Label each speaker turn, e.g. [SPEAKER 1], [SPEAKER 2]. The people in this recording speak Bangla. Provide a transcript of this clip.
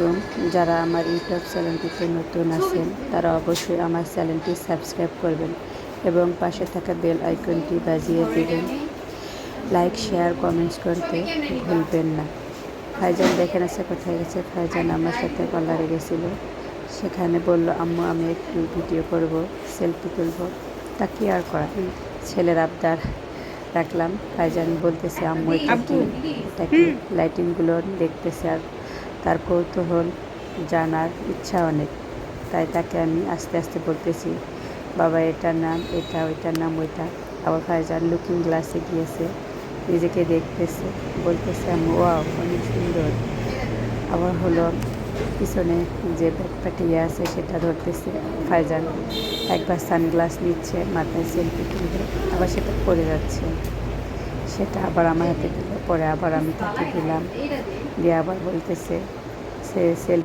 [SPEAKER 1] আলাইকুম। যারা আমার ইউটিউব চ্যানেলটিতে নতুন আছেন তারা অবশ্যই আমার চ্যানেলটি সাবস্ক্রাইব করবেন এবং পাশে থাকা বেল আইকনটি বাজিয়ে দেবেন। লাইক শেয়ার কমেন্টস করতে ভুলবেন না। ফাইজান দেখেন আছে কোথায় গেছে? ফাইজান আমার সাথে কলারে গেছিল। সেখানে বলল আম্মু আমি একটু ভিডিও করব সেলফি তুলব। তা কি আর করা? ছেলের আবদার রাখলাম। ফাইজান বলতেছে আম্মু এটা কি? এটা কি লাইটিংগুলো দেখতেছে আর তার কৌতূহল জানার ইচ্ছা অনেক। তাই তাকে আমি আস্তে আস্তে বলতেছি, বাবা, এটার নাম এটা, ওইটার নাম ওইটা। আবার ফাইজান লুকিং গ্লাসে গিয়েছে, নিজেকে দেখতেছে, বলতেছে আমি ওয়াও, অনেক সুন্দর। আবার হলো, পিছনে যে ব্যাগপাটিয়ে আছে, সেটা ধরতেছে, ফাইজান একবার সানগ্লাস নিচ্ছে, মাথায় সেলফি তুলবে, আবার সেটা পড়ে যাচ্ছে। সেটা আবার আমার হাতে দিল, পরে আবার আমি তাকে দিলাম। দিয়ে আবার বলতেছে, সে সেলফি